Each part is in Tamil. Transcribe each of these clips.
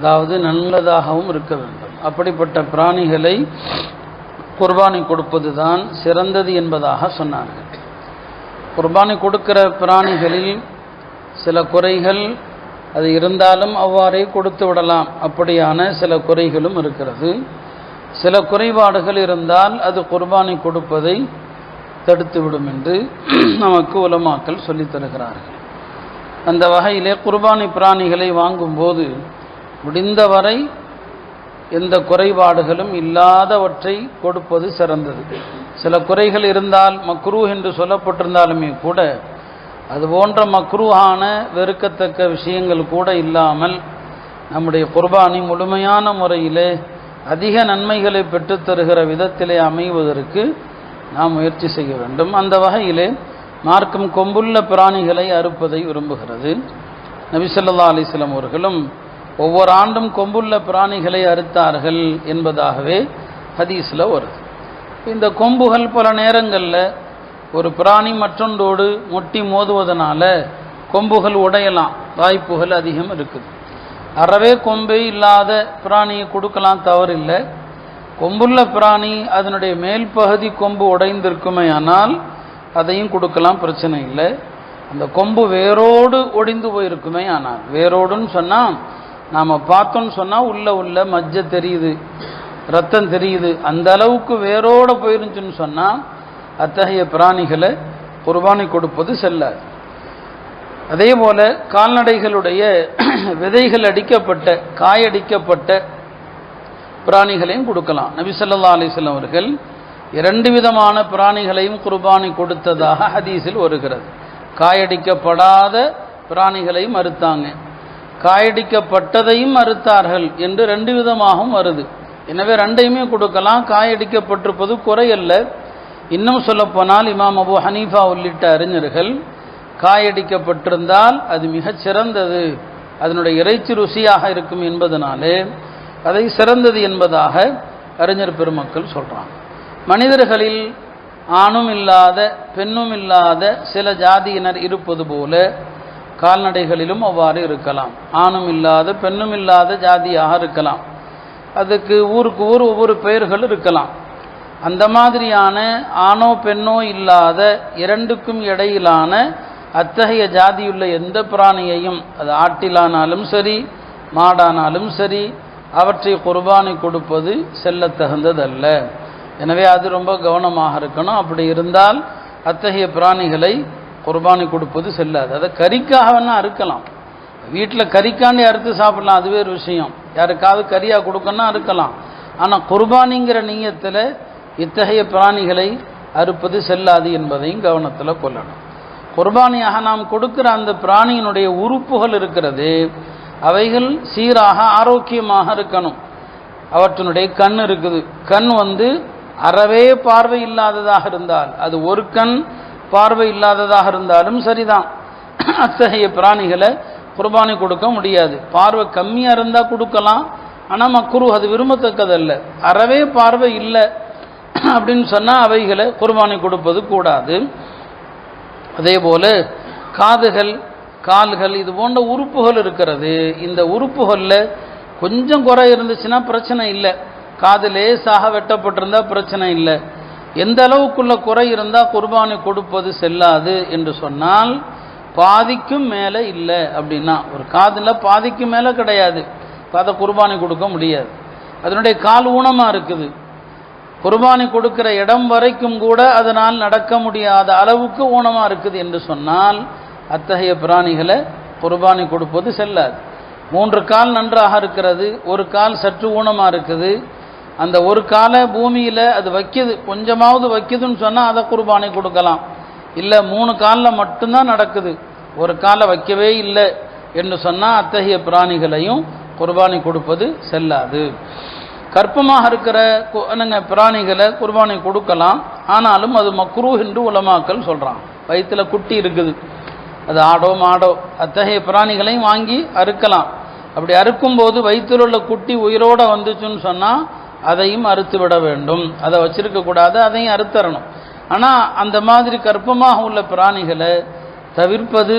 அதாவது நல்லதாகவும் இருக்க வேண்டும். அப்படிப்பட்ட பிராணிகளை குர்பானி கொடுப்பது தான் சிறந்தது என்பதாக சொன்னார்கள். குர்பானி கொடுக்கிற பிராணிகளில் சில குறைகள் அது இருந்தாலும் அவ்வாறே கொடுத்து விடலாம். அப்படியான சில குறைகளும் இருக்கிறது. சில குறைபாடுகள் இருந்தால் அது குர்பானி கொடுப்பதை தடுத்துவிடும் என்று நமக்கு உலமாக்கல் சொல்லித் தருகிறார்கள். அந்த வகையிலே குர்பானி பிராணிகளை வாங்கும்போது முடிந்தவரை எந்த குறைபாடுகளும் இல்லாதவற்றை கொடுப்பது சிறந்தது. சில குறைகள் இருந்தால் மக்ரூ என்று சொல்லப்பட்டிருந்தாலுமே கூட அது போன்ற மக்ரூஹான வெறுக்கத்தக்க விஷயங்கள் கூட இல்லாமல் நம்முடைய குர்பானி முழுமையான முறையிலே அதிக நன்மைகளை பெற்றுத்தருகிற விதத்திலே அமைவதற்கு நாம் முயற்சி செய்ய வேண்டும். அந்த வகையிலே மார்க்கம் கொம்புள்ள பிராணிகளை அறுப்பதை விரும்புகிறது. நபிசல்லா அலிஸ்லாம் அவர்களும் ஒவ்வொரு ஆண்டும் கொம்புள்ள பிராணிகளை அறுத்தார்கள் என்பதாகவே ஹதீஸில் வருது. இந்த கொம்புகள் பல நேரங்களில் ஒரு பிராணி மற்றொன்றோடு முட்டி மோதுவதனால கொம்புகள் உடையலாம் வாய்ப்புகள் அதிகம் இருக்குது. அறவே கொம்பே இல்லாத பிராணியை கொடுக்கலாம் தவறில்லை. கொம்புள்ள பிராணி அதனுடைய மேல் பகுதி கொம்பு உடைந்திருக்குமே ஆனால் அதையும் கொடுக்கலாம் பிரச்சனை இல்லை. அந்த கொம்பு வேரோடு ஒடிந்து போயிருக்குமே ஆனால் வேரோடுன்னு சொன்னால் நாம் பார்த்தோன்னு சொன்னால் உள்ள உள்ள மஜ்ஜ தெரியுது ரத்தம் தெரியுது. அந்த அளவுக்கு வேரோடு போயிருந்துச்சுன்னு சொன்னால் அத்தகைய பிராணிகளை குர்பானி கொடுப்பது செல்லாது. அதே போல் கால்நடைகளுடைய விதைகள் அடிக்கப்பட்ட காயடிக்கப்பட்ட பிராணிகளையும் கொடுக்கலாம். நபி ஸல்லல்லாஹு அவர்கள் இரண்டு விதமான பிராணிகளையும் குர்பானி கொடுத்ததாக ஹதீஸில் வருகிறது. காயடிக்கப்படாத பிராணிகளையும் மறுத்தாங்க காயடிக்கப்பட்டதையும் அறுத்தார்கள் என்று ரெண்டு விதமாகவும் வருது. எனவே ரெண்டையுமே கொடுக்கலாம். காயடிக்கப்பட்டிருப்பது குறையல்ல. இன்னும் சொல்லப்போனால் இமாம் அபு ஹனீஃபா உள்ளிட்ட அறிஞர்கள் காயடிக்கப்பட்டிருந்தால் அது மிகச் சிறந்தது. அதனுடைய இறைச்சி ருசியாக இருக்கும் என்பதனாலே அதை சிறந்தது என்பதாக அறிஞர் பெருமக்கள் சொல்கிறாங்க மனிதர்களில் ஆணும் இல்லாத பெண்ணும் இல்லாத சில ஜாதியினர் இருப்பது போல கால்நடைகளிலும் அவ்வாறு இருக்கலாம். ஆணும் இல்லாத பெண்ணும் இல்லாத ஜாதியாக இருக்கலாம். அதுக்கு ஊருக்கு ஊர் ஒவ்வொரு பெயர்கள் இருக்கலாம். அந்த மாதிரியான ஆணோ பெண்ணோ இல்லாத இரண்டுக்கும் இடையிலான அத்தகைய ஜாதியுள்ள எந்த பிராணியையும் அது ஆட்டிலானாலும் சரி மாடானாலும் சரி அவற்றை குர்பானை கொடுப்பது செல்ல தகுந்ததல்ல எனவே அது ரொம்ப கவனமாக இருக்கணும். அப்படி இருந்தால் அத்தகைய பிராணிகளை குர்பானி கொடுப்பது செல்லாது. அதை கறிக்காக வேணால் அறுக்கலாம் வீட்டில் கறிக்காண்டி அறுத்து சாப்பிடலாம் அதுவே ஒரு விஷயம். யாருக்காவது கறியாக கொடுக்கணும்னா அறுக்கலாம் ஆனால் குர்பானிங்கிற நீயத்தில் இத்தகைய பிராணிகளை அறுப்பது செல்லாது என்பதையும் கவனத்தில் கொள்ளணும். குர்பானியாக நாம் கொடுக்கிற அந்த பிராணியினுடைய உறுப்புகள் இருக்கிறது அவைகள் சீராக ஆரோக்கியமாக இருக்கணும். அவற்றினுடைய கண் இருக்குது. கண் வந்து அறவே பார்வை இல்லாததாக இருந்தால் அது ஒரு கண் பார்வை இல்லாததாக இருந்தாலும் சரிதான். அத்தகைய பிராணிகளை குர்பானி கொடுக்க முடியாது. பார்வை கம்மியாக இருந்தால் கொடுக்கலாம். ஆனால் மக்குரு அது விரும்பத்தக்கதல்ல. அறவே பார்வை இல்லை அப்படின்னு சொன்னால் அவைகளை குர்பானி கொடுப்பது கூடாது. அதே போல காதுகள் கால்கள் இது போன்ற உறுப்புகள் இருக்கிறது. இந்த உறுப்புகளில் கொஞ்சம் குறை இருந்துச்சுன்னா பிரச்சனை இல்லை. காது லேசாக வெட்டப்பட்டிருந்தால் பிரச்சனை இல்லை. எந்த அளவுக்குள்ள குறை இருந்தால் குர்பானி கொடுப்பது செல்லாது என்று சொன்னால் பாதிக்கும் மேலே இல்லை அப்படின்னா ஒரு காதில் பாதிக்கும் மேலே கிடையாது. அதை குர்பானி கொடுக்க முடியாது. அதனுடைய கால் ஊனமாக இருக்குது. குர்பானி கொடுக்கிற இடம் வரைக்கும் கூட அதனால் நடக்க முடியாத அளவுக்கு ஊனமாக இருக்குது என்று சொன்னால் அத்தகைய பிராணிகளை குர்பானி கொடுப்பது செல்லாது. மூன்று கால் நன்றாக இருக்கிறது ஒரு கால் சற்று ஊனமாக இருக்குது. அந்த ஒரு காலை பூமியில் அது வைக்கிது கொஞ்சமாவது வைக்கிதுன்னு சொன்னால் அதை குர்பானி கொடுக்கலாம். இல்லை மூணு காலில் மட்டும்தான் நடக்குது. ஒரு காலை வைக்கவே இல்லை என்று சொன்னால் அத்தகைய பிராணிகளையும் குர்பானி கொடுப்பது செல்லாது. கற்பமாக இருக்கிற கு- என்னங்க பிராணிகளை குர்பானி கொடுக்கலாம். ஆனாலும் அது மக்ரூ என்று உலமாக்கல் சொல்கிறான் வயிற்றில் குட்டி இருக்குது. அது ஆடோ மாடோ. அத்தகைய பிராணிகளையும் வாங்கி அறுக்கலாம். அப்படி அறுக்கும்போது வயிற்றில் உள்ள குட்டி உயிரோட வந்துச்சுன்னு சொன்னால் அதையும் அறுத்து விட வேண்டும். அதை வச்சிருக்க கூடாது அதையும் அறுத்தரணும். ஆனால் அந்த மாதிரி கற்பமாக உள்ள பிராணிகளை தவிர்ப்பது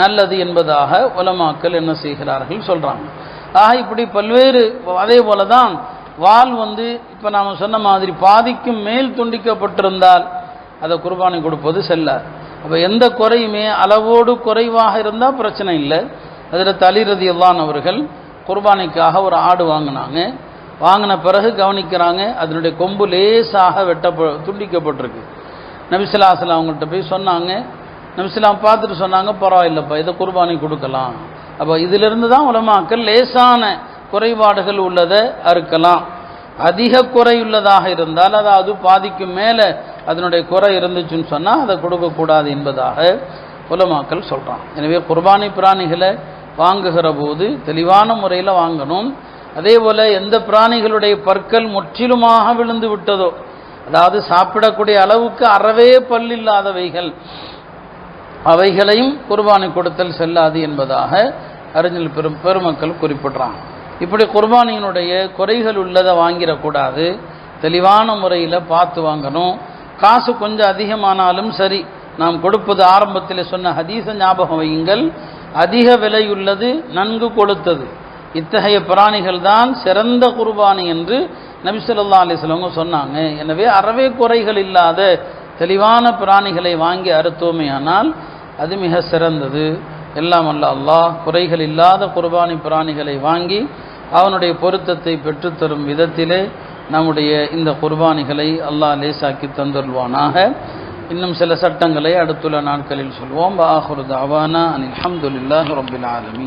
நல்லது என்பதாக உலமாக்கள் என்ன செய்கிறார்கள் சொல்கிறாங்க ஆக இப்படி பல்வேறு அதே போல தான் வால் வந்து இப்போ நாம் சொன்ன மாதிரி பாதிக்கும் மேல் துண்டிக்கப்பட்டிருந்தால் அதை குர்பானி கொடுப்பது செல்லாது அப்போ எந்த குறையுமே அளவோடு குறைவாக இருந்தால் பிரச்சனை இல்லை. அதில் தலிரதி அல்லான் அவர்கள் குர்பானிக்காக ஒரு ஆடு வாங்கினாங்க. வாங்கின பிறகு கவனிக்கிறாங்க அதனுடைய கொம்பு லேசாக வெட்ட துண்டிக்கப்பட்டிருக்கு. நபிசிலாசில் அவங்கள்ட்ட போய் சொன்னாங்க நபிசிலாம் பார்த்துட்டு சொன்னாங்க பரவாயில்லப்பா இதை குர்பானி கொடுக்கலாம். அப்போ இதிலிருந்து தான் உலமாக்கள் லேசான குறைபாடுகள் உள்ளதை அறுக்கலாம். அதிக குறை உள்ளதாக இருந்தால் அதாவது பாதிக்கும் மேலே அதனுடைய குறை இருந்துச்சுன்னு சொன்னால் அதை கொடுக்கக்கூடாது என்பதாக உலமாக்கள் சொல்கிறான் எனவே குர்பானி பிராணிகளை வாங்குகிற போது தெளிவான முறையில் வாங்கணும். அதே போல் எந்த பிராணிகளுடைய பற்கள் முற்றிலுமாக விழுந்து விட்டதோ அதாவது சாப்பிடக்கூடிய அளவுக்கு அறவே பல்லில்லாதவைகள் அவைகளையும் குர்பானி கொடுத்தல் செல்லாது என்பதாக அறிஞர் பெரும் பெருமக்கள் குறிப்பிட்றாங்க. இப்படி குர்பானியினுடைய குறைகள் உள்ளதை வாங்கிடக்கூடாது. தெளிவான முறையில் பார்த்து வாங்கணும். காசு கொஞ்சம் அதிகமானாலும் சரி நாம் கொடுப்பது ஆரம்பத்தில் சொன்ன ஹதீச ஞாபகம் வையுங்கள். அதிக விலையுள்ளது நன்கு கொடுத்தது இத்தகைய பிராணிகள் தான் சிறந்த குர்பானி என்று நபிசல்லா அலிஸ்லவங்க சொன்னாங்க. எனவே அறவே குறைகள் இல்லாத தெளிவான பிராணிகளை வாங்கி அறுத்தோமே ஆனால் அது மிக சிறந்தது. எல்லாம் அல்ல அல்லாஹ் குறைகள் இல்லாத குர்பானி பிராணிகளை வாங்கி அவனுடைய பொருத்தத்தை பெற்றுத்தரும் விதத்திலே நம்முடைய இந்த குர்பானிகளை அல்லாஹ் லேசாக்கி தந்துருவானாக இன்னும் சில சட்டங்களை அடுத்துள்ள நாட்களில் சொல்வோம். பாஹுர் தாவானா அனில் அஹமதுல்லாஹ் ரபில் ஆலமி